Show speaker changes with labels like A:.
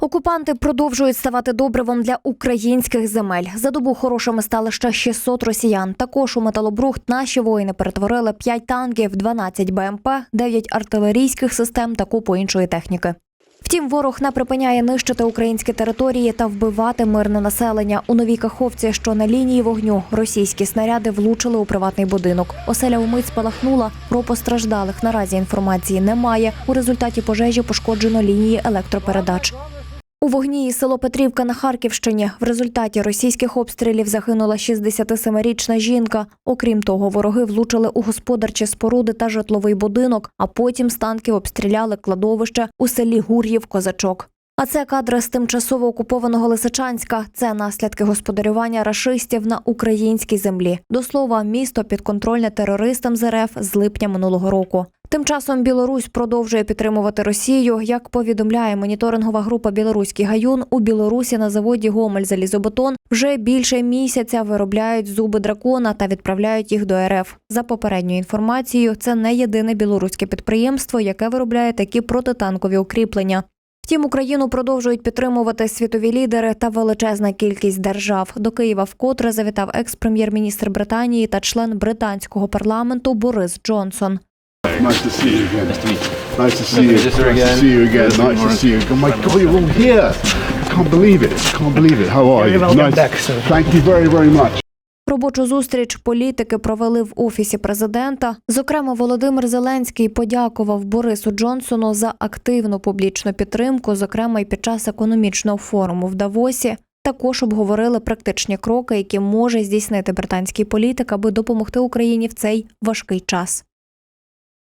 A: Окупанти продовжують ставати добривом для українських земель. За добу хорошими стали ще 600 росіян. Також у металобрухт наші воїни перетворили 5 танків, 12 БМП, 9 артилерійських систем та купу іншої техніки. Втім, ворог не припиняє нищити українські території та вбивати мирне населення. У новій каховці, що на лінії вогню, російські снаряди влучили у приватний будинок. Оселя умить спалахнула. Про постраждалих наразі інформації немає. У результаті пожежі пошкоджено лінії електропередач. У вогні і село Петрівка на Харківщині в результаті російських обстрілів загинула 67-річна жінка. Окрім того, вороги влучили у господарчі споруди та житловий будинок, а потім з танків обстріляли кладовище у селі Гур'їв Козачок. А це кадри з тимчасово окупованого Лисичанська. Це наслідки господарювання рашистів на українській землі. До слова, місто підконтрольне терористам з РФ з липня минулого року. Тим часом Білорусь продовжує підтримувати Росію. Як повідомляє моніторингова група Білоруський гаюн, у Білорусі на заводі Гомель залізобетон вже більше місяця виробляють зуби дракона та відправляють їх до РФ. За попередньою інформацією, це не єдине білоруське підприємство, яке виробляє такі протитанкові укріплення. Втім, Україну продовжують підтримувати світові лідери та величезна кількість держав. До Києва вкотре завітав екс-прем'єр-міністр Британії та член британського парламенту Борис Джонсон.
B: Nice to see you again. Nice to meet you. Nice to see you. Nice to see you again. Nice to see you. Oh my God, you're all here. I can't believe it. I can't believe it. How are you? Nice. Thank you very, very much.
A: Робочу зустріч політики провели в офісі президента. Зокрема, Володимир Зеленський подякував Борису Джонсону за активну публічну підтримку, зокрема й під час економічного форуму в Давосі. Також обговорили практичні кроки, які може здійснити британський політик, аби допомогти Україні в цей важкий час.